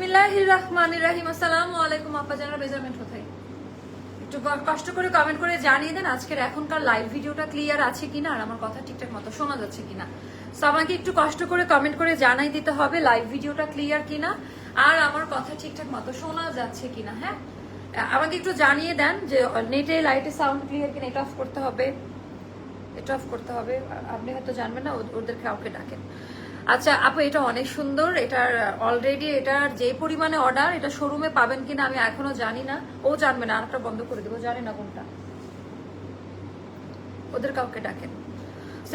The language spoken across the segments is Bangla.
বিসমিল্লাহ রহমান রাহিম আসসালামু আলাইকুম, আপা জানার মেজারমেন্ট কোথায়? একটু কষ্ট করে কমেন্ট করে জানিয়ে দেন, আজকের এখনকার লাইভ ভিডিওটা ক্লিয়ার আছে কিনা আর আমার কথা ঠিকঠাক মতো শোনা যাচ্ছে কিনা। তো আমাকে একটু কষ্ট করে কমেন্ট করে জানাই দিতে হবে লাইভ ভিডিওটা ক্লিয়ার কিনা আর আমার কথা ঠিকঠাক মতো শোনা যাচ্ছে কিনা হ্যাঁ? আমাকে একটু জানিয়ে দেন যে নেটে লাইটে সাউন্ড ক্লিয়ার কিনা, এটা অফ করতে হবে, এটা অফ করতে হবে আপনি হয়তো জানবেন না ওদের কাউকে ডাকেন। আচ্ছা আপু, এটা অনেক সুন্দর। এটার অলরেডি এটার যে পরিমাণে অর্ডার এটা শোরুমে পাবেন কিনা আমি এখনও জানি না। ও জানবে না, আরেকটা বন্ধ করে দেবো, জানি না কোনটা। ওদের কাউকে ডাকেন।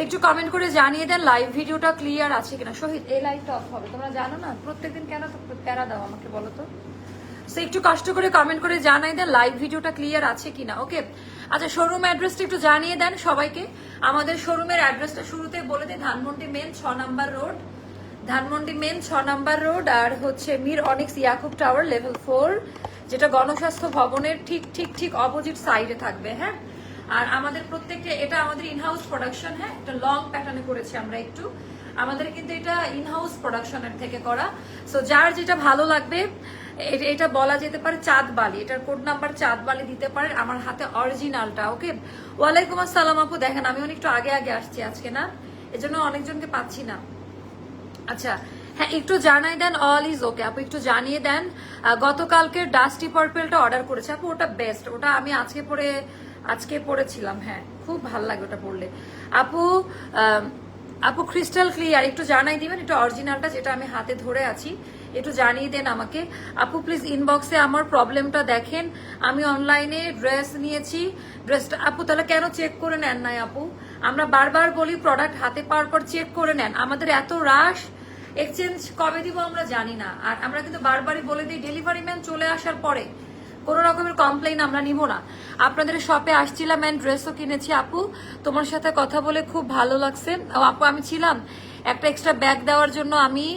একটু কমেন্ট করে জানিয়ে দেন লাইভ ভিডিওটা ক্লিয়ার আছে কিনা। শহীদ, এই লাইভটা অফ হবে। তোমরা জানো না, প্রত্যেকদিন কেন তো প্যারা দাও আমাকে বলো তো। একটু কষ্ট করে কমেন্ট করে জানাই দেন লাইভ ভিডিওটা ক্লিয়ার আছে কিনা। ওকে আচ্ছা শোরুম অ্যাড্রেসটা একটু জানিয়ে দেন সবাইকে। আমাদের শোরুমের অ্যাড্রেসটা শুরুতে বলে দিই, ধানমন্ডি মেন ছ নাম্বার রোড ধানমন্ডি মেন ছ নাম্বার রোড আর হচ্ছে Mir Onyx Yakub tower level four যেটা গণস্বাস্থ্য ভবনের ঠিক ঠিক ঠিক অপোজিট সাইডে থাকবে হ্যাঁ? আর আমাদের প্রত্যেকটা, এটা আমাদের ইনহাউস প্রোডাকশন হ্যাঁ? এটা লং প্যাটার্নে করেছি আমরা একটু। আমাদের কিন্তু এটা ইনহাউস প্রোডাকশনের থেকে করা। সো যার যেটা ভালো লাগবে এটা বলা যেতে পারে চাঁদ বালি এটার কোড নাম্বার চাঁদ বালি দিতে পারেন। আমার হাতে অরিজিনালটা ওকে ওয়ালাইকুম আসসালাম আপু, দেখেন আমি অনেকটু আগে আগে আসছি আজকে, না? এজন্য অনেকজনকে পাচ্ছি না। আচ্ছা হ্যাঁ একটু জানাই দেন অল ইজ ওকে আপু, একটু জানিয়ে দেন গতকালকে ডাস্টি পার্পেলটা অর্ডার করেছে। আপু, ওটা বেস্ট ওটা আমি আজকে পরে, আজকে পড়েছিলাম হ্যাঁ। খুব ভালো লাগে ওটা পড়লে। আপু আপু ক্রিস্টাল ক্লিয়ার একটু জানাই দিবেন, একটু অরিজিনালটা যেটা আমি হাতে ধরে আছি। একটু জানিয়ে দেন আমাকে। আপু প্লিজ ইনবক্সে আমার প্রবলেমটা দেখেন। আমি অনলাইনে ড্রেস নিয়েছি। ড্রেসটা আপু, তাহলে কেন চেক করে নেন নাই আপু? আমরা বারবার বলি প্রোডাক্ট হাতে পাওয়ার পর চেক করে নেন। আমাদের এত রাশ এক্সচেঞ্জ কবে দিব আমরা জানি না। আর আমরা কিন্তু বারবারই বলে দিই ডেলিভারি ম্যান চলে আসার পরে। কোনো রকমের কমপ্লেন আমরা নিব না। আপনাদের শপে আসছিলাম অ্যান্ড ড্রেসও কিনেছি আপু। তোমার সাথে কথা বলে খুব ভালো লাগছে। আপু, আমি ছিলাম একটা এক্সট্রা ব্যাগ দেওয়ার জন্য আমি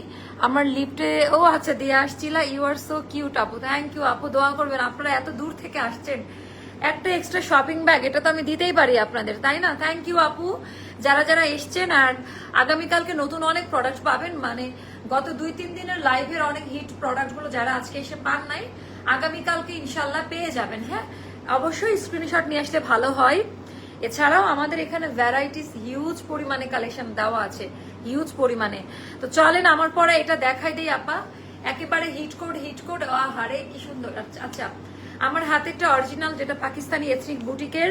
আমার লিফটে, ও আচ্ছা দিয়ে আসছিলাম ইউ আর সো কিউট আপু থ্যাংক ইউ আপু, দোয়া করবেন, আপনারা এত দূর থেকে আসছেন। একটা এক্সট্রা শপিং ব্যাগ এটা তো আমি দিতেই পারি আপনাদের, তাই না? থ্যাংক ইউ আপু। যারা যারা এসছেন, আর আগামীকালকে নতুন অনেক প্রোডাক্ট পাবেন মানে গত দুই তিন দিনের লাইভের অনেক হিট প্রোডাক্টগুলো যারা আজকে এসে পান নাই, আগামীকালকে ইনশাল্লাহ পেয়ে যাবেন হ্যাঁ? অবশ্যই স্ক্রিনশট নিয়ে আসলে ভালো হয়। এছাড়াও আমাদের এখানে ভ্যারাইটিস হিউজ পরিমাণে কালেকশন দেওয়া আছে। হিউজ পরিমাণে। তো চলেন আমার পরে এটা দেখাই দিই আপা। একেবারে হিট কোড হিট কোড হারে কি সুন্দর। আচ্ছা, আচ্ছা। আমার হাতে একটা অরিজিনাল যেটা পাকিস্তানি এথনিক বুটিকের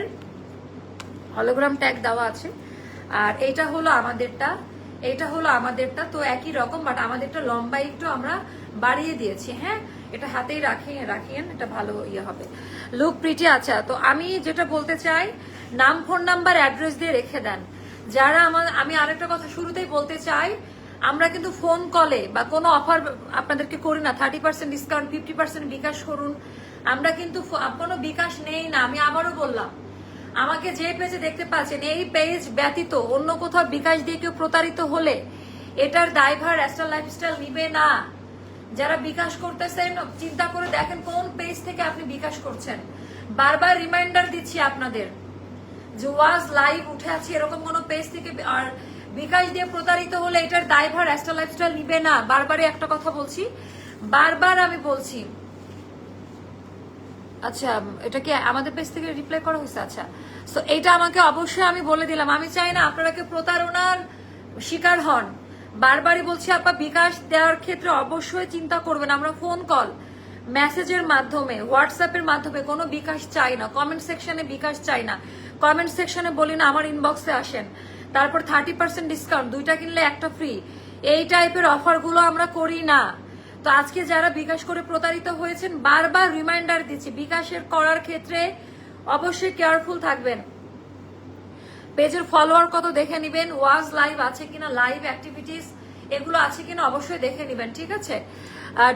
হলোগ্রাম ট্যাগ দেওয়া আছে। আর এটা হলো আমাদেরটা এটা হলো আমাদেরটা। তো একই রকম বাট আমাদেরটা লম্বা একটু আমরা বাড়িয়ে দিয়েছি হ্যাঁ? এটা হাতেই রাখিয়ে রাখিয়েন এটা ভালো ইয়ে হবে। লুক প্রিটি আচ্ছা। তো আমি যেটা বলতে চাই নাম ফোন নাম্বার অ্যাড্রেস দিয়ে রেখে দেন। যারা আমার, আমি আরেকটা কথা শুরুতেই বলতে চাই, আমরা কিন্তু ফোন কলে বা কোনো অফার আপনাদেরকে করি না thirty percent discount fifty percent bKash করুন। আমরা কিন্তু কোনো বিকাশ নেই না, আমি আবারও বললাম। আমাকে যে পেজে দেখতে পাচ্ছেন, এই পেজ ব্যতীত অন্য কোথাও বিকাশ দিয়ে কেউ প্রতারিত হলে এটার দায়ভার অ্যাস্ট্রাল লাইফস্টাইল নিবে না। যারা বিকাশ করতেছেন, চিন্তা করে দেখেন কোন পেজ থেকে আপনি বিকাশ করছেন। বারবার রিমাইন্ডার দিচ্ছি আপনাদের। যে ওয়াজ লাইভ উঠে আছে, এরকম কোন পেজ থেকে আর বিকাশ দিয়ে প্রতারিত হলে এটার দায়ভার অ্যাস্ট্রাল লাইফস্টাইল নিবে না। বারবারই একটা কথা বলছি। বারবার আমি বলছি। আচ্ছা এটা কি আমাদের পেজ থেকে রিপ্লাই করা হয়েছে? আচ্ছা। তো এটা আমাকে অবশ্যই আমি বলে দিলাম। আমি চাই না আপনারা কেউ প্রতারণার শিকার হন। বারবারই বলছি, আপা, বিকাশ দেওয়ার ক্ষেত্রে অবশ্যই চিন্তা করবেন। আমরা ফোন কল মেসেজের মাধ্যমে হোয়াটসঅ্যাপের মাধ্যমে কোনো বিকাশ চাই না। কমেন্ট সেকশনে বিকাশ চাই না। কমেন্ট সেকশনে বলি না আমার ইনবক্সে আসেন। তারপর থার্টি পার্সেন্ট ডিসকাউন্ট দুইটা কিনলে একটা ফ্রি এই টাইপের অফারগুলো আমরা করি না। তো আজকে যারা বিকাশ করে প্রতারিত হয়েছেন, বারবার রিমাইন্ডার দিচ্ছি, বিকাশের করার ক্ষেত্রে অবশ্যই কেয়ারফুল থাকবেন। পেজের ফলোয়ার কত দেখে নিবেন, ওয়াজ লাইভ আছে কিনা লাইভ অ্যাক্টিভিটিস এগুলো আছে কিনা অবশ্যই দেখে নিবেন, ঠিক আছে?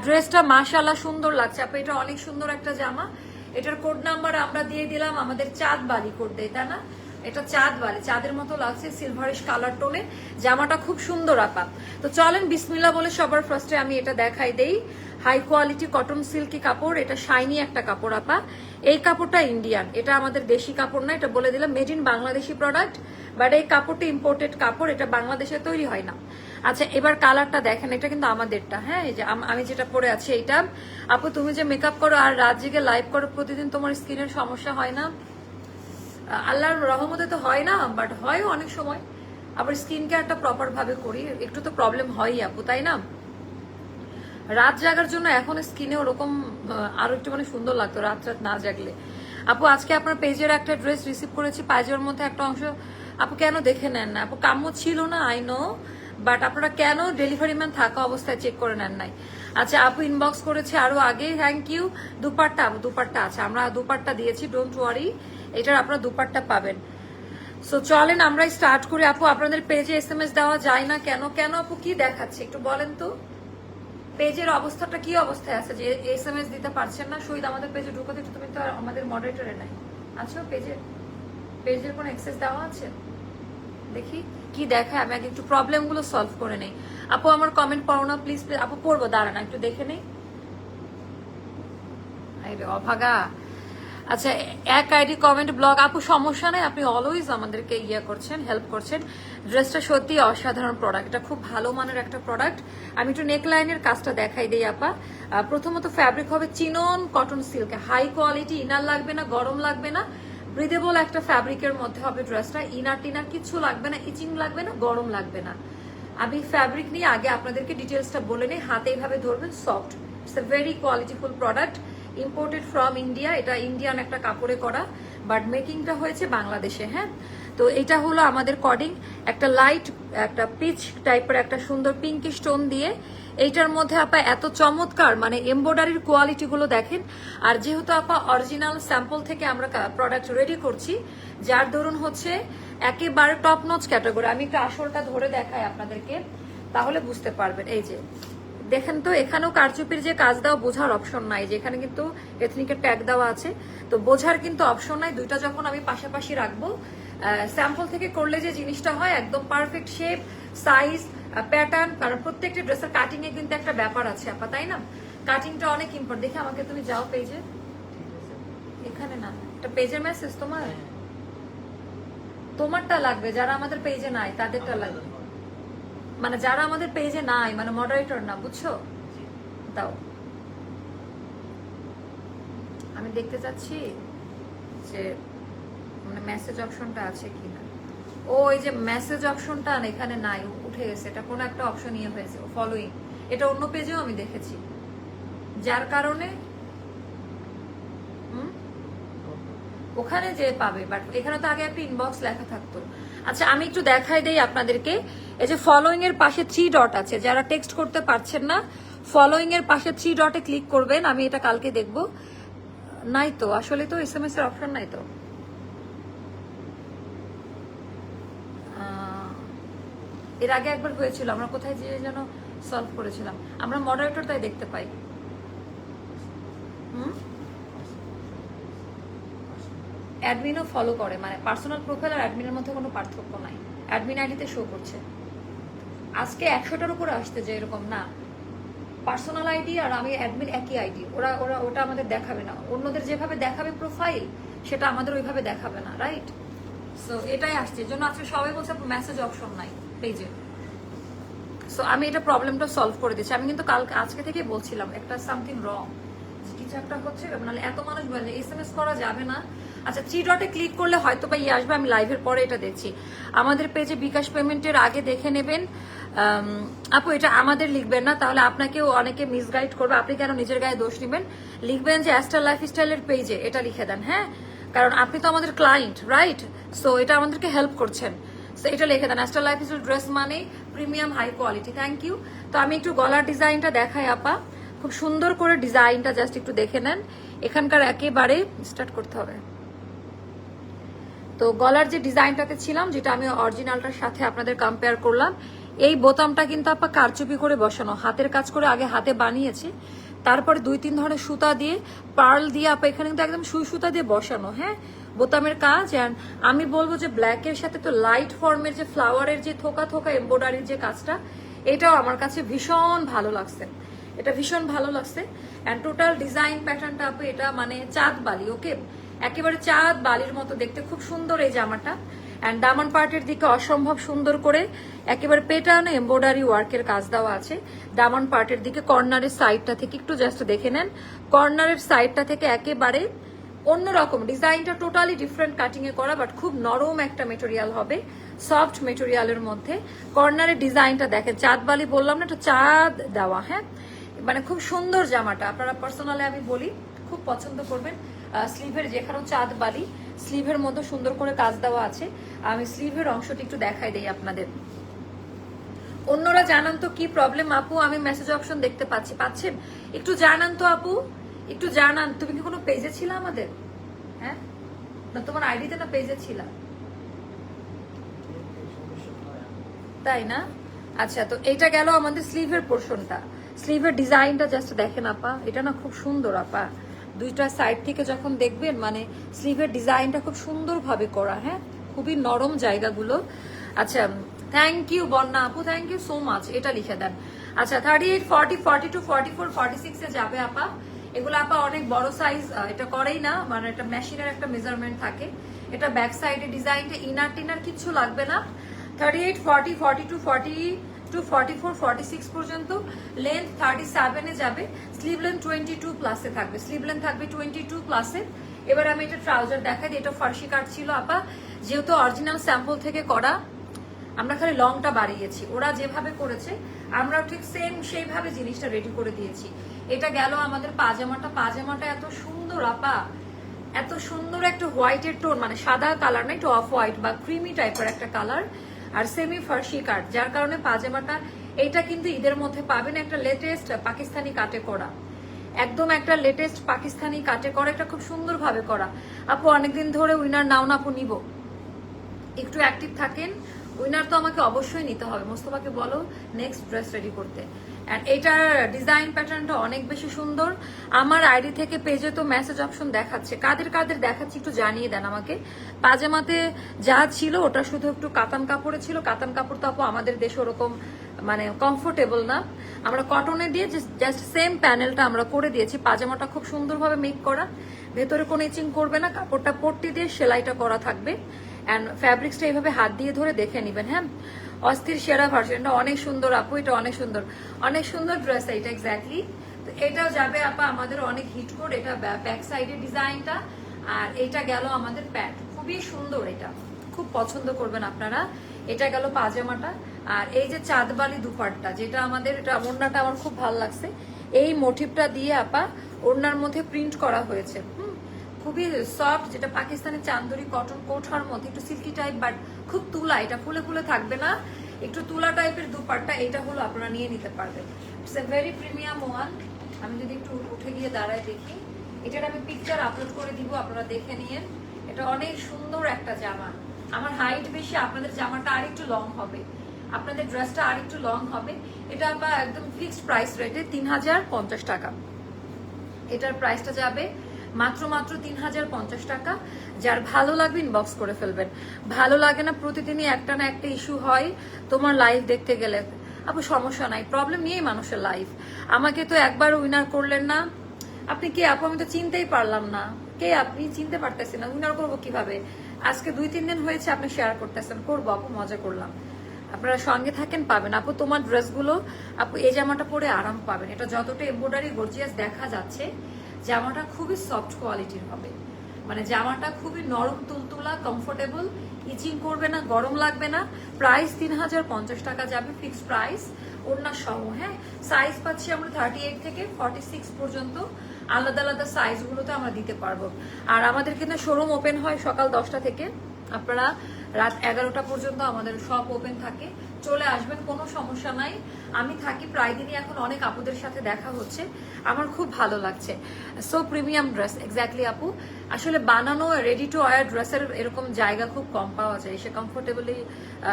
ড্রেসটা মাশাল্লাহ সুন্দর লাগছে। আপু, এটা অনেক সুন্দর একটা জামা। এটার কোড নাম্বার আমরা দিয়ে দিলাম আমাদের চাঁদ বালি কোড দেয়, তাই না? এটা চাঁদ বালি চাঁদের মতো লাগছে সিলভারিশ কালার টোনে জামাটা খুব সুন্দর আপা। তো চলেন বিসমিল্লা বলে সবার ফার্স্টে আমি এটা দেখাই দেই। হাই কোয়ালিটি কটন সিল্কি কাপড়, এটা শাইনি একটা কাপড় আপা। এই কাপড়টা ইন্ডিয়ান এটা আমাদের দেশি কাপড় না, এটা বলে দিলাম made in Bangladeshi product but এই কাপড়টা ইম্পোর্টেড কাপড়, এটা বাংলাদেশে তৈরি হয় না। আচ্ছা এবার কালারটা দেখেন, এটা কিন্তু আমাদেরটা হ্যাঁ? এই যে আমি যেটা পরে আছি, এইটা। আপু, তুমি যে মেকআপ করো আর রাত জেগে লাইভ করো, প্রতিদিন তোমার স্কিনের সমস্যা হয় না? আল্লাহর রহমতে তো হয় না বাট হয় অনেক সময়। আবার স্কিন কেয়ারটা প্রপার ভাবে করি, একটু তো প্রবলেম হয়ই আপু, তাই না? রাত জাগার জন্য এখন স্কিনে ওরকম আরও একটু মানে সুন্দর লাগতো, রাত রাত না জাগলে। আপু, আজকে আপনার পেজের একটা ড্রেস রিসিভ করেছি পায়জার মধ্যে একটা অংশ। আপু, কেন দেখে নেন না? আপু, কাম্য ছিল না আই নো বাট আপনারা কেন ডেলিভারি ম্যান থাকা অবস্থায় চেক করে নেন নাই? আচ্ছা আপু ইনবক্স করেছে আরও আগে থ্যাংক ইউ দুপাট্টা, আপু, দুপাট্টা আছে। আমরা দুপাট্টা দিয়েছি ডোন্ট ওয়ারি এটার আপনারা দুপাট্টা পাবেন। সো চলেন আমরা স্টার্ট করি। আপু, আপনাদের পেজে এস এম এস দেওয়া যায় না। কেন কেন আপু, কি দেখাচ্ছে? একটু বলেন তো। পেজের অবস্থাটা কি অবস্থায় আছে? যে এস এম এস দিতে পারছেন না, শহীদ, আমাদের পেজে ঢুকো দিতে তুমি তো আমাদের মডারেটরে নাই। আচ্ছা পেজে পেজের কোনো অ্যাক্সেস দেওয়া আছে? দেখি। কি দেখায়, আমি আগে একটু প্রবলেমগুলো সলভ করে নেই। আপু, আমার কমেন্ট পড়ো না প্লিজ প্লিজ আপু, পড়ব, দাঁড়ান, একটু দেখে নেই। অভাগা। আচ্ছা এক আইডি কমেন্ট ব্লগ আপু, সমস্যা নেই, আপনি অলওয়েজ আমাদেরকে ইয়ে করছেন হেল্প করছেন। ড্রেসটা সত্যি অসাধারণ প্রোডাক্ট এটা খুব ভালো মানের একটা প্রোডাক্ট আমি একটু নেক লাইনের কাজটা দেখাই দিই, আপা। প্রথমত ফ্যাব্রিক হবে chinon cotton silk high quality inner লাগবে না, গরম লাগবে না। ব্রিদেবল একটা ফ্যাব্রিকের মধ্যে হবে ড্রেসটা ইনার টিনার কিছু লাগবে না ইচিং লাগবে না, গরম লাগবে না। আমি ফ্যাব্রিক নিয়ে আগে আপনাদেরকে ডিটেলসটা বলে নিই। হাতে এইভাবে ধরবেন soft it's a very qualityful product imported from India এটা ইন্ডিয়ান একটা কাপড়ে করা বাট মেকিংটা হয়েছে বাংলাদেশে হ্যাঁ? তো এটা হলো আমাদের কডিং একটা লাইট একটা পিচ টাইপের একটা সুন্দর পিঙ্কি স্টোন দিয়ে এইটার মধ্যে আপা এত চমৎকার মানে এমব্রয়ডারির কোয়ালিটি গুলো দেখেন। আর যেহেতু আপা অরিজিনাল স্যাম্পল থেকে আমরা প্রোডাক্ট রেডি করছি, যার ধরুন হচ্ছে একেবারে টপ নচ ক্যাটাগরি আমি একটু আসলটা ধরে দেখাই আপনাদেরকে, তাহলে বুঝতে পারবেন। এই যে, দেখেন তো, এখানেও কারচুপির যে কাজ দেওয়া বোঝার অপশন নাই, যে এখানে কিন্তু এথনিকের ট্যাগ দেওয়া আছে। তো বোঝার কিন্তু অপশন নাই, দুইটা যখন আমি পাশাপাশি রাখব স্যাম্পল থেকে করলে যে জিনিসটা হয়, একদম পারফেক্ট শেপ সাইজ প্যাটার্ন কারণ প্রত্যেকটা ড্রেসের কাটিং এ কিন্তু একটা ব্যাপার আছে আপা তাই না? কাটিংটা অনেক ইম্পর্টেন্ট দেখে আমাকে তুমি যাও পেজে এখানে না এটা পেজের মেসেজ তোমার? তোমারটা লাগবে যারা আমাদের পেজে নাই তাদেরটা লাগবে। মানে যারা আমাদের পেজে নাই মানে মডারেটর না বুঝছ? দাও। আমি দেখতে চাচ্ছি যে মানে মেসেজ অপশনটা আছে কিনা। ও এই যে মেসেজ অপশনটা এখানে নাই উঠে গেছে, এটা কোনো একটা অপশন ইয়ে হয়েছে ফলোইং এটা অন্য পেজেও আমি দেখেছি। যার কারণে ওখানে যে পাবে বাট এখানে তো আগে একটা ইনবক্স লেখা থাকতো। আচ্ছা আমি একটু দেখাই দেই আপনাদেরকে। এই যে ফলোইং এর পাশে থ্রি ডট আছে, যারা টেক্সট করতে পারছেন না ফলোইং এর পাশে থ্রি ডটে ক্লিক করবেন, আমি এটা কালকে দেখব। নাই তো, আসলে তো এস এম এস এর অপশন নাই তো। এর আগে একবার হয়েছিল, আমরা কোথায় যে যেন সলভ করেছিলাম। আমরা মডারেটর তাই দেখতে পাই। হুম? অ্যাডমিনও ফলো করে মানে পার্সোনাল প্রোফাইল আর অ্যাডমিনের মধ্যে কোনো পার্থক্য নাই। অ্যাডমিন আইডিতে শো করছে। আজকে একশোটার উপরে আসতে যে এরকম, না। পার্সোনাল আইডি আর আমি অ্যাডমিন একই আইডি ওরা ওরা, ওটা আমাদের দেখাবে না। অন্যদের যেভাবে দেখাবে প্রোফাইল সেটা আমাদের ওইভাবে দেখাবে না রাইট সো এটাই আসছে। জন্য আজকে সবাই বলছে মেসেজ অপশন নাই। পেজে সো আমি এটা প্রবলেমটা সলভ করে দিচ্ছি। আমি কিন্তু কালকে, আজকে থেকে বলছিলাম, একটা সামথিং রং কিছু একটা হচ্ছে নাহলে এত মানুষ বলে এস এম এস করা যাবে না। আচ্ছা থ্রি ডটে ক্লিক করলে হয়তো বা ইয়ে আসবে, আমি লাইভের পরে এটা দেখছি। আমাদের পেজে বিকাশ পেমেন্টের আগে দেখে নেবেন। আপু, এটা আমাদের লিখবেন না, তাহলে আপনাকেও অনেকে মিসগাইড করবে। আপনি কেন নিজের গায়ে দোষ নেবেন লিখবেন যে অ্যাস্টার লাইফস্টাইলের পেজে এটা লিখে দেন হ্যাঁ? কারণ আপনি তো আমাদের ক্লায়েন্ট রাইট সো এটা আমাদেরকে হেল্প করছেন। সো এটা লিখে দেন অ্যাস্টার লাইফ লাইফস্টাইল ড্রেস মানে premium high quality thank you তো আমি একটু গলার ডিজাইনটা দেখাই, আপা। খুব সুন্দর করে ডিজাইনটা জাস্ট একটু দেখে নেন। এখানকার একেবারে স্টার্ট করতে হবে। তো গলার যে ডিজাইনটাতে ছিলাম, যেটা আমি অরিজিনালটার সাথে আপনাদের কম্পেয়ার করলাম, এই বোতামটা কিন্তু আপা কারচুপি করে বসানো। হাতের কাজ করে আগে হাতে বানিয়েছি, তারপরে দুই তিন ধরনের সুতা দিয়ে, পার্ল দিয়ে আপা এখানে কিন্তু একদম সুই সুতা দিয়ে বসানো হ্যাঁ? বোতামের কাজ অ্যান্ড আমি বলব যে ব্ল্যাকের সাথে তো লাইট ফর্মের যে ফ্লাওয়ারের যে থোকা থোকা এম্ব্রয়ডারির যে কাজটা, এটাও আমার কাছে ভীষণ ভালো লাগছে। এটা ভীষণ ভালো লাগছে। অ্যান্ড টোটাল ডিজাইন প্যাটার্নটা আপু, এটা মানে চাঁদ বালি ওকে একেবারে চাঁদ বালির মতো দেখতে, খুব সুন্দর এই জামাটা। অ্যান্ড দামন পার্টের দিকে অসম্ভব সুন্দর করে একেবারে পেটানো এমব্রয়ডারি ওয়ার্কের কাজ দেওয়া আছে। দামন পার্টের দিকে কর্নারের সাইডটা থেকে একটু জাস্ট দেখে নেন। কর্নারের সাইডটা থেকে একেবারে অন্যরকম ডিজাইনটা টোটালি ডিফারেন্ট কাটিং এ করা বাট খুব নরম একটা মেটেরিয়াল হবে সফট মেটেরিয়ালের মধ্যে। কর্নারের ডিজাইনটা দেখেন, চাঁদ বালি বললাম না একটা চাঁদ দেওয়া হ্যাঁ? মানে খুব সুন্দর জামাটা, আপনারা পার্সোনালি আমি বলি, খুব পছন্দ করবেন। স্লিভের যেখানেও চাঁদ বালি স্লিভের মধ্যে সুন্দর করে কাজ দেওয়া আছে। আমি স্লিভের অংশটি একটু দেখাই দেই আপনাদের। অন্যরা জানান তো কি প্রবলেম আপু? আমি মেসেজ অপশন দেখতে পাচ্ছি। পাচ্ছেন? একটু জানান তো, আপু। একটু জানান তুমি কি কোনো পেজে ছিল আমাদের? হ্যাঁ? না, তোমার আইডিতে না পেজে ছিলা? তাই না? আচ্ছা তো এটা গেল আমাদের স্লিভের পোর্শনটা স্লিভের ডিজাইনটা জাস্ট দেখেন আপা, এটা না খুব সুন্দর আপা। দুইটা সাইড থেকে যখন দেখবেন মানে স্লিভের ডিজাইনটা খুব সুন্দরভাবে করা হ্যাঁ? খুবই নরম জায়গাগুলো। আচ্ছা থ্যাংক ইউ বন্যা আপু থ্যাংক ইউ সো মাচ এটা লিখে দেন। আচ্ছা thirty eight forty forty two forty four forty সিক্সে যাবে আপা। এগুলো আপা অনেক বড় সাইজ এটা করেই না মানে একটা মেশিনের একটা মেজারমেন্ট থাকে। এটা ব্যাক সাইডে ডিজাইনটা ইনার টিনার কিচ্ছু লাগবে না। Thirty eight forty forty two forty two forty four forty six পর্যন্ত লেন্থ থার্টি সেভেনে যাবে। স্লিভ লেন্থ টোয়েন্টি টু প্লাসে থাকবে। স্লিভ লেন্থ থাকবে টোয়েন্টি টু প্লাসে এবার আমি এটা ট্রাউজার দেখাই দিই, এটা ফার্সি কাট ছিল আপা। যেহেতু অরিজিনাল স্যাম্পল থেকে করা, আমরা খালি লংটা বাড়িয়েছি। ওরা যেভাবে করেছে আমরা ঠিক সেম সেইভাবে জিনিসটা রেডি করে দিয়েছি। এটা গেল আমাদের পাজামাটা। পাজামাটা এত সুন্দর, আপা। এত সুন্দর একটা হোয়াইটের টোন মানে সাদা কালার না, একটু অফ হোয়াইট বা ক্রিমি টাইপের একটা কালার আর সেমি ফার্সি কাট যার কারণে পাজামাটা এইটা কিন্তু ঈদের মধ্যে পাবেন একটা লেটেস্ট পাকিস্তানি কাটে করা। একদম একটা লেটেস্ট পাকিস্তানি কাটে করা একটা খুব সুন্দরভাবে করা। আপু, অনেকদিন ধরে উইনার নাও না আপু নিব। একটু অ্যাক্টিভ থাকেন উইনার তো আমাকে অবশ্যই নিতে হবে। মোস্তফাকে বলো নেক্সট ড্রেস রেডি করতে। অ্যান্ড এটার ডিজাইন প্যাটার্নটা অনেক বেশি সুন্দর। আমার আইডি থেকে পেজে তো মেসেজ অপশন দেখাচ্ছে। কাদের কাদের দেখাচ্ছে একটু জানিয়ে দেন আমাকে। পাজামাতে যা ছিল, ওটা শুধু একটু কাতান কাপড়ে ছিল। কাতান কাপড় তো আপু আমাদের দেশে ওরকম মানে কমফোর্টেবল না। আমরা কটনে দিয়ে জাস্ট সেম প্যানেলটা আমরা করে দিয়েছি। পাজামাটা খুব সুন্দরভাবে মেক করা। ভেতরে কোনো ইচিং করবে না। কাপড়টা পট্টি দিয়ে সেলাইটা করা থাকবে। অ্যান্ড ফ্যাব্রিক্সটা এইভাবে হাত দিয়ে ধরে দেখে নেবেন হ্যাঁ? অস্থির, সেরা ভার্সনটা অনেক সুন্দর, আপু, এটা অনেক সুন্দর। অনেক সুন্দর ড্রেস এটা এক্স্যাক্টলি তো এটাও যাবে, আপা, আমাদের অনেক হিট কোড এটা ব্যাক সাইডের ডিজাইনটা। আর এটা গেল আমাদের প্যান্ট খুবই সুন্দর এটা। খুব পছন্দ করবেন আপনারা। এটা গেল পাজামাটা। আর এই যে চাঁদবালি দুপাটটা, যেটা আমাদের, এটা ওড়নাটা আমার খুব ভালো লাগছে। এই মোটিভটা দিয়ে, আপা, ওড়নার মধ্যে প্রিন্ট করা হয়েছে। হুম? খুবই সফট যেটা পাকিস্তানি চান্দরি কটন কোঠার মধ্যে, একটু সিল্কি টাইপ বাট খুব তুলা, এটা ফুলে ফুলে থাকবে না। একটু তুলা টাইপের দুপাট্টা, এটা হলো আপনারা নিয়ে নিতে পারবেন। It's a very premium one আমি যদি একটু উঠে গিয়ে দাঁড়ায় দেখি, এটার আমি পিকচার আপলোড করে দিব, আপনারা দেখে নিয়েন। এটা অনেক সুন্দর একটা জামা। আমার হাইট বেশি, আপনাদের জামাটা আরেকটু লং হবে। আপনাদের ড্রেসটা আরেকটু লং হবে। এটা বা একদম ফিক্সড প্রাইস রেটে তিন হাজার পঞ্চাশ টাকা। এটার প্রাইসটা যাবে মাত্র মাত্র তিন হাজার পঞ্চাশ টাকা, যার ভালো লাগবে ইনবক্স করে ফেলবেন। ভালো লাগে না, প্রতিদিনই একটা না একটা ইস্যু হয় তোমার লাইফ দেখতে গেলে। আপু, সমস্যা নাই প্রবলেম নিয়েই মানুষের লাইফ আমাকে তো একবার উইনার করলেন না। আপনি কে আপু? আমি তো চিনতেই পারলাম না। কে আপনি? চিনতে পারতেছেন না। উইনার করব কীভাবে? আজকে দুই, তিন দিন হয়েছে আপনি শেয়ার করতেছেন। করব আপু, মজা করলাম। আপনারা সঙ্গে থাকেন, পাবেন। আপু, তোমার ড্রেসগুলো আপু, এই জামাটা পরে আরাম পাবেন। এটা যতটা এমব্রয়ডারি গর্জিয়াস দেখা যাচ্ছে জামাটা খুবই সফট কোয়ালিটির হবে। মানে জামাটা খুবই নরম, তুলতুলা কমফোর্টেবল ইচিং করবে না, গরম লাগবে না। প্রাইস তিন হাজার পঞ্চাশ টাকা যাবে ফিক্সড প্রাইস ওড়না সহ হ্যাঁ? সাইজ পাচ্ছি আমরা থার্টি এইট থেকে ফর্টি সিক্স পর্যন্ত। আলাদা আলাদা সাইজগুলোতে আমরা দিতে পারব। আর আমাদের কিন্তু শোরুম ওপেন হয় সকাল দশটা থেকে। আপনারা রাত এগারোটা পর্যন্ত আমাদের সব ওপেন থাকে। চলে আসবেন, কোনো সমস্যা নাই। আমি থাকি প্রায় দিনই, এখন অনেক আপুদের সাথে দেখা হচ্ছে। আমার খুব ভালো লাগছে। সো প্রিমিয়াম ড্রেস এক্স্যাক্টলি আপু। আসলে বানানো রেডি টু ওয়ার ড্রেসের এরকম জায়গা খুব কম পাওয়া যায়। সে কমফোর্টেবলি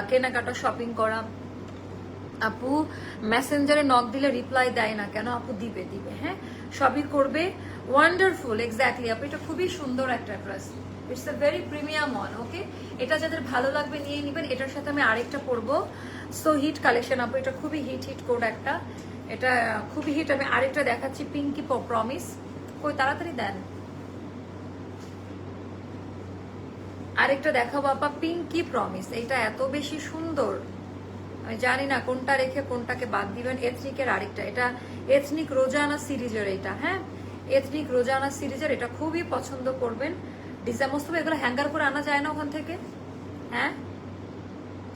কেনাকাটা শপিং করা। আপু মেসেঞ্জারে নক দিলে রিপ্লাই দেয় না। কেন আপু? দিবে দিবে হ্যাঁ? সবই করবে। ওয়ান্ডারফুল এক্স্যাক্টলি আপু। এটা খুবই সুন্দর একটা dress it's a very premium one okay এটা যাদের ভালো লাগবে নিয়ে নেবেন, এটার সাথে আমি আরেকটা পরবো সো হিট কালেকশন আপু, এটা খুবই হিট হিট কোড একটা। এটা খুবই হিট আমি আরেকটা দেখাচ্ছি পিঙ্কি প্রমিস কই, তাড়াতাড়ি দেন। আরেকটা দেখাবো, আপা পিঙ্কি প্রমিস এটা এত বেশি সুন্দর। আমি জানি না কোনটা রেখে কোনটাকে বাদ দিবেন। এথনিকের আরেকটা। এটা এথনিক রোজানা সিরিজের এটা হ্যাঁ? এথনিক রোজানা সিরিজের, এটা খুবই পছন্দ করবেন। ডিজাইন এগুলো হ্যাঙ্গার করে আনা যায় না ওখান থেকে। হ্যাঁ?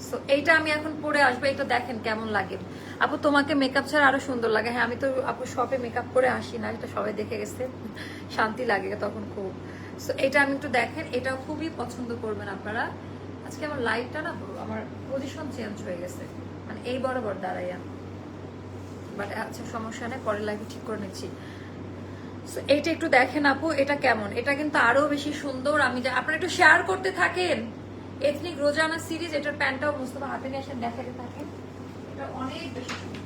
সো এইটা আমি এখন পরে আসব এটা দেখেন কেমন লাগে। আপু, তোমাকে মেকআপ ছাড়া আরও সুন্দর লাগে। হ্যাঁ আমি তো আপু শপে মেকআপ করে আসি না, এটা সবাই দেখে গেছে। শান্তি লাগে তখন খুব। সো এটা আমি একটু দেখেন এটা খুবই পছন্দ করবেন আপনারা। আজকে আমার লাইটটা না, আমার পজিশন চেঞ্জ হয়ে গেছে। মানে এই বরাবর দাঁড়াইয়া। বাট আচ্ছা সমস্যা নেই পরের লাইভে ঠিক করে নিচ্ছি। এইটা একটু দেখেন আপু, এটা কেমন? এটা কিন্তু আরও বেশি সুন্দর। আমি আপনারা একটু শেয়ার করতে থাকেন। এথনিক রোজানা সিরিজ এটার প্যান্টটাও মুস্তফা হাতে নিয়ে আসেন, দেখাতে থাকেন। এটা অনেক বেশি সুন্দর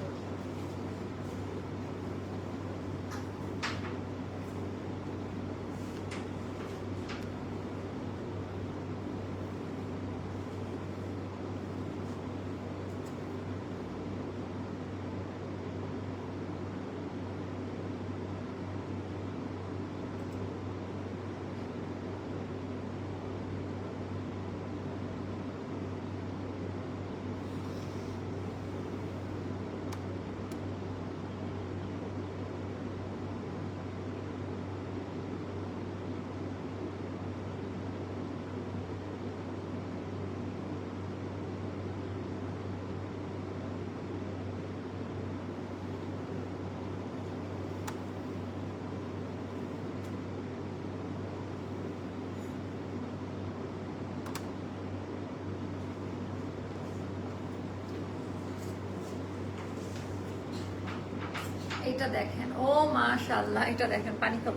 এটা দেখেন। ও মাশাআল্লাহ, এটা দেখেন, পানি খাব।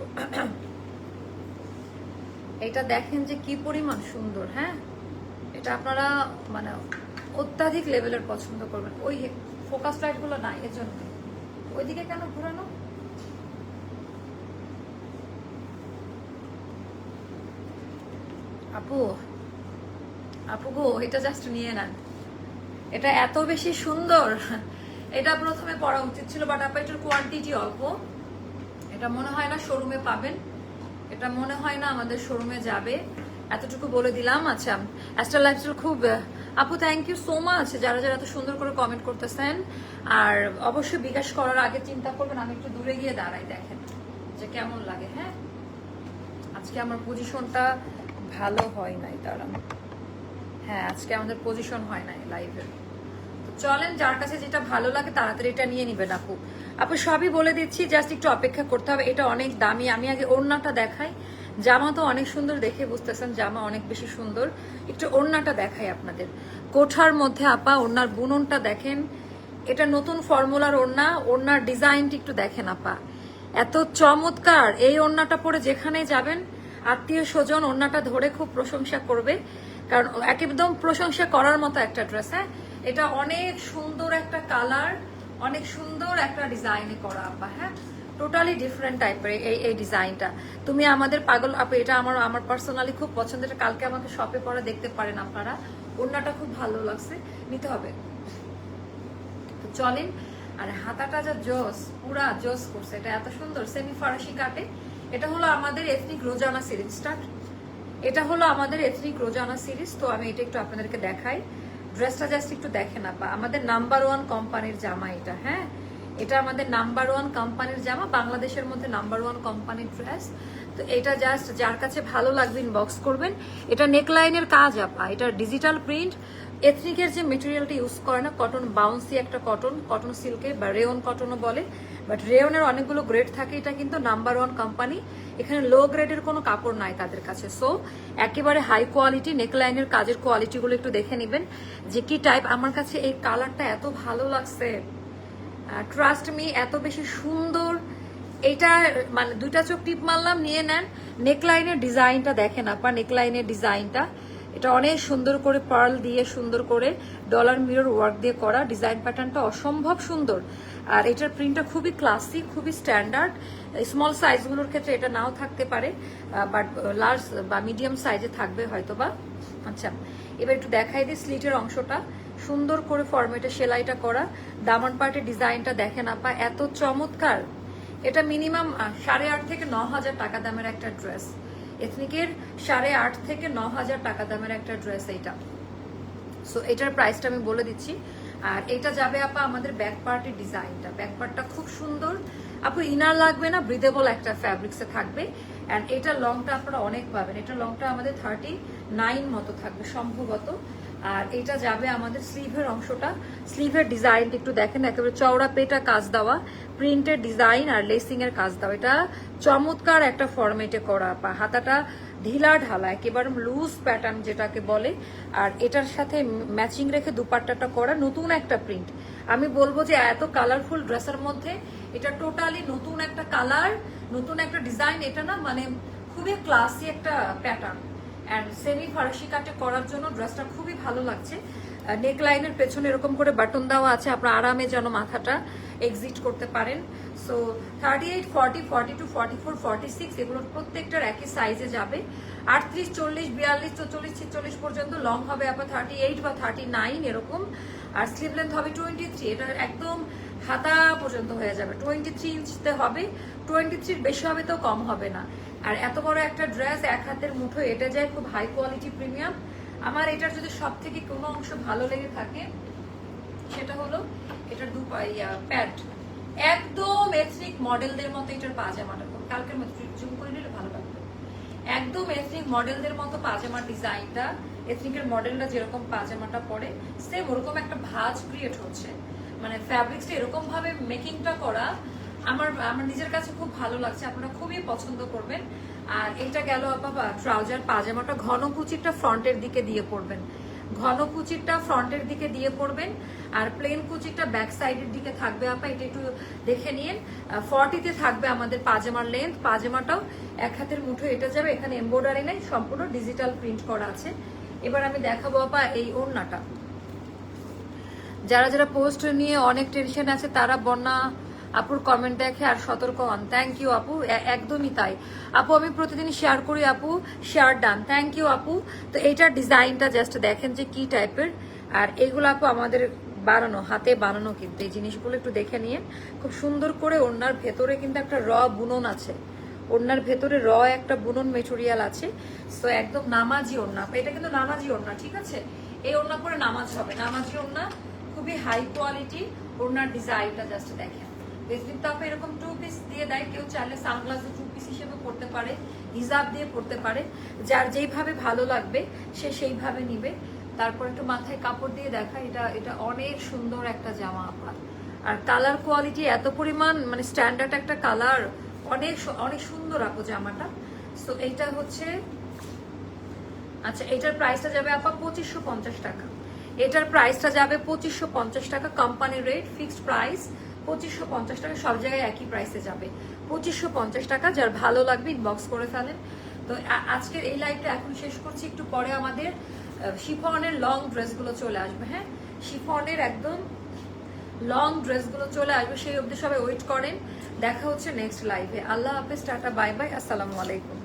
এটা দেখেন যে কি পরিমাণ সুন্দর হ্যাঁ? এটা আপনারা মানে অত্যাধিক লেভেলের পছন্দ করবেন। ওই ফোকাস লাইটগুলো না, এর জন্য। ওইদিকে কেন ঘোরানো? আপু আপু গো, এটা জাস্ট নিয়ে নেন। এটা এত বেশি সুন্দর। এটা প্রথমে পড়া উচিত ছিল বাট আপা এটার কোয়ান্টিটি অল্প। এটা মনে হয় না শোরুমে পাবেন। এটা মনে হয় না আমাদের শোরুমে যাবে। এতটুকু বলে দিলাম। আচ্ছা অ্যাস্ট্রাল লাইফস্টাইল খুব আপু থ্যাংক ইউ সো মাচ যারা যারা এত সুন্দর করে কমেন্ট করতেছেন, আর অবশ্যই বিকাশ করার আগে চিন্তা করবেন, আমি একটু দূরে গিয়ে দাঁড়াই, দেখেন যে কেমন লাগে হ্যাঁ? আজকে আমার পজিশনটা ভালো হয় নাই, দাঁড়ান। হ্যাঁ আজকে আমাদের পজিশন হয় নাই লাইভের চলেন, যার কাছে যেটা ভালো লাগে তাড়াতাড়ি এটা নিয়ে নিবেন আপু। আপু, সবই বলে দিচ্ছি, জাস্ট একটু অপেক্ষা করতে হবে, এটা অনেক দামি। আমি আগে ওড়নাটা দেখাই। জামা তো অনেক সুন্দর দেখে বুঝতেছেন, জামা অনেক বেশি সুন্দর। একটু ওড়নাটা দেখাই আপনাদের। কোঠার মধ্যে আপা, ওড়নার বুননটা দেখেন। এটা নতুন ফর্মুলার ওড়না, ওড়নার ডিজাইনটি একটু দেখেন আপা। এত চমৎকার, এই ওড়নাটা পরে যেখানে যাবেন, আত্মীয় স্বজন ওড়নাটা ধরে খুব প্রশংসা করবে। কারণ, একদম প্রশংসা করার মতো একটা ড্রেস হ্যাঁ? এটা অনেক সুন্দর একটা কালার, অনেক সুন্দর একটা ডিজাইনে করা আপা হ্যাঁ? টোটালি ডিফারেন্ট টাইপের এই এই ডিজাইনটা। তুমি আমাদের পাগল, আপু, এটা আমার আমার পার্সোনালি খুব পছন্দ এটা কালকে আমাকে শপে পরে দেখতে পারেন আপনারা। ওড়নাটা খুব ভালো লাগছে, নিতে হবে। তো চলেন, আর হাতাটা যা জোস, পুরা জোস করছে, এটা এত সুন্দর সেমি ফরাসি কাটে। এটা হলো আমাদের এথনিক রোজানা সিরিজ স্টার্ট এটা হলো আমাদের এথনিক রোজানা সিরিজ তো আমি এটা একটু আপনাদেরকে দেখাই। ড্রেসটা জাস্ট একটু দেখেন আপা, আমাদের নাম্বার ওয়ান কোম্পানির জামা এটা হ্যাঁ? এটা আমাদের নাম্বার ওয়ান কোম্পানির জামা, বাংলাদেশের মধ্যে নাম্বার ওয়ান কোম্পানির ড্রেস তো এটা জাস্ট যার কাছে ভালো লাগবে ইনবক্স করবেন। এটা নেকলাইনের কাজ আপা, এটা ডিজিটাল প্রিন্ট এথনিকের যে মেটেরিয়ালটা ইউজ করে না কটন বাউন্সি একটা কটন কটন সিল্কে বা রেয়ন কটনও বলে বাট রেয়নের অনেকগুলো গ্রেড থাকে, এটা কিন্তু নাম্বার ওয়ান কোম্পানি এখানে লো গ্রেডের কোনো কাপড় নাই তাদের কাছে। সো একেবারে হাই কোয়ালিটি নেকলাইনের কাজের কোয়ালিটিগুলো একটু দেখে নেবেন যে কি টাইপ আমার কাছে এই কালারটা এত ভালো লাগছে। ট্রাস্ট মি এত বেশি সুন্দর। এটা মানে দুইটা চোখ টিপ মারলাম, নিয়ে নেন। নেকলাইনের ডিজাইনটা দেখেন আপনার নেকলাইনের ডিজাইনটা এটা অনেক সুন্দর করে পার্ল দিয়ে সুন্দর করে ডলার মিরর ওয়ার্ক দিয়ে করা। ডিজাইন প্যাটার্নটা অসম্ভব সুন্দর। আর এটার প্রিন্টটা খুবই ক্লাসিক খুবই স্ট্যান্ডার্ড স্মল সাইজগুলোর ক্ষেত্রে এটা নাও থাকতে পারে বাট লার্জ বা মিডিয়াম সাইজে থাকবে হয়তো বা আচ্ছা এবার একটু দেখাই দিই স্লিটের অংশটা। সুন্দর করে ফরম্যাটে সেলাইটা করা। দামান পার্টের ডিজাইনটা দেখেন আপা, এত চমৎকার। এটা মিনিমাম সাড়ে আট থেকে ন হাজার টাকা দামের একটা ড্রেস এথনিকের সাড়ে আট থেকে ন হাজার টাকা দামের একটা ড্রেস এইটা। সো এটার প্রাইসটা আমি বলে দিচ্ছি। আর এটা যাবে আপা আমাদের ব্যাক পার্টের ডিজাইনটা ব্যাক পার্টটা খুব সুন্দর। আপু ইনার লাগবে না ব্রিদেবল একটা ফ্যাব্রিক্সে থাকবে। অ্যান্ড এটা লংটা আপনারা অনেক পাবেন। এটা লংটা আমাদের থার্টি নাইন মতো থাকবে সম্ভবত। আর এটা যাবে আমাদের স্লিভের অংশটা। স্লিভের ডিজাইন একটু দেখেন, একেবারে চওড়া পেটা কাজ দেওয়া প্রিন্টের ডিজাইন আর লেসিং এর কাজ দেওয়া। এটা চমৎকার একটা ফরম্যাটে করা আপা হাতাটা ঢিলা ঢালা, একেবারে লুজ প্যাটার্ন যেটাকে বলে। আর এটার সাথে ম্যাচিং রেখে দুপাট্টাটা করা, নতুন একটা প্রিন্ট আমি বলব যে এত কালারফুল ড্রেসের মধ্যে এটা টোটালি নতুন একটা কালার নতুন একটা ডিজাইন এটা না মানে খুবই ক্লাসি একটা প্যাটার্ন অ্যান্ড সেমি ফরাসি কাটে করার জন্য ড্রেসটা খুবই ভালো লাগছে। নেক লাইনের পেছনে এরকম করে বাটন দেওয়া আছে, আপনার আরামে যেন মাথাটা এক্সিট করতে পারেন। So thirty eight forty forty two forty four forty six এগুলোর প্রত্যেকটার একই সাইজে যাবে। আটত্রিশ, চল্লিশ, বিয়াল্লিশ চল্লিশ ছেচল্লিশ পর্যন্ত লং হবে আপনার থার্টি এইট বা থার্টি নাইন এরকম। আর স্লিভ লেন্থ হবে টোয়েন্টি থ্রি এটা একদম হাতা পর্যন্ত হয়ে যাবে। টোয়েন্টি থ্রি ইঞ্চতে হবে টোয়েন্টি থ্রির বেশি হবে তো কম হবে না। আর এত বড় একটা ড্রেস এক হাতের মুঠো এটা যায় খুব হাই কোয়ালিটি প্রিমিয়াম আমার এটার যদি সব থেকে কোনো অংশ ভালো লেগে থাকে, সেটা হলো এটার দু প্যান্ট একদম এথনিক মডেলদের মতো এটার পাজামাটা কালকের মতো জুম করে নিলে ভালো লাগবে। একদম এথনিক মডেলদের মতো পাজামার ডিজাইনটা এথনিকের মডেলটা যেরকম পাজামাটা পরে সেম ওরকম একটা ভাজ ক্রিয়েট হচ্ছে। মানে ফ্যাব্রিক্সটা এরকম ভাবে মেকিংটা করা আমার আমার নিজের কাছে খুব ভালো লাগছে, আপনারা খুবই পছন্দ করবেন। আর এটা গেল বাবা ট্রাউজার, পাজামাটা ঘন কুচিরটা ফ্রন্টের দিকে দিয়ে পড়বেন ঘন কুচিরটা ফ্রন্টের দিকে দিয়ে পড়বেন আর প্লেন কুচিরটা ব্যাক সাইডের দিকে থাকবে আপা, এটা একটু দেখে নিন। ফর্টিতে থাকবে আমাদের পাজামার লেন্থ পাজামাটাও এক হাতের মুঠো এটা যাবে, এখানে এমব্রয়ডারি নেই, সম্পূর্ণ ডিজিটাল প্রিন্ট করা আছে। এবার আমি দেখাবো আপা এই ওড়নাটা। যারা যারা পোস্ট নিয়ে অনেক টেনশন আছে, তারা বন্যা আপুর কমেন্ট দেখে আর সতর্ক হন। থ্যাংক ইউ আপু। একদমই তাই। আপু, আমি প্রতিদিন শেয়ার করি, আপু। শেয়ার ডান থ্যাংক ইউ আপু। তো এইটার ডিজাইনটা জাস্ট দেখেন যে কি টাইপের আর এইগুলো আপু আমাদের বানানো, হাতে বানানো কিন্তু। এই জিনিসগুলো একটু দেখে নিয়ে খুব সুন্দর করে ওনার ভেতরে কিন্তু একটা র বুনন আছে। ওড়নার ভেতরে র একটা বুনন মেটেরিয়াল আছে। তো একদম নামাজি ওড়না। এটা কিন্তু নামাজি ওড়না, ঠিক আছে? এই ওড়না পরে নামাজ হবে। নামাজি ওড়না, খুবই হাই কোয়ালিটি ওড়নার ডিজাইনটা জাস্ট দেখেন। তাপে এরকম টু পিস দিয়ে দেয়, কেউ চাইলে সানগ্লাস টু পিস হিসেবে পড়তে পারে, হিজাব দিয়ে পড়তে পারে, যার যেইভাবে ভালো লাগবে, সে সেইভাবে নিবে। তারপর একটু মাথায় কাপড় দিয়ে দেখা, এটা এটা অনেক সুন্দর একটা জামা আপনার। আর কালার কোয়ালিটি এত পরিমাণ মানে স্ট্যান্ডার্ড একটা কালার অনেক অনেক সুন্দর আপু জামাটা। সো এইটা হচ্ছে আচ্ছা এটার প্রাইসটা যাবে আপা পঁচিশশো টাকা। এটার প্রাইসটা যাবে পঁচিশশো টাকা কোম্পানির রেট ফিক্সড প্রাইস পঁচিশশো পঞ্চাশ টাকা সব জায়গায় একই প্রাইসে যাবে। পঁচিশশো পঞ্চাশ টাকা, যার ভালো লাগবে ইনবক্স করে ফেলেন। তো আজকের এই লাইভটা এখন শেষ করছি। একটু পরে আমাদের শিফনের লং ড্রেসগুলো চলে আসবে হ্যাঁ? শিফনের একদম লং ড্রেসগুলো চলে আসবে, সেই অবধি সবাই ওয়েট করেন। দেখা হচ্ছে নেক্সট লাইভে আল্লাহ হাফেজ, টাটা বাই বাই আসসালামু আলাইকুম।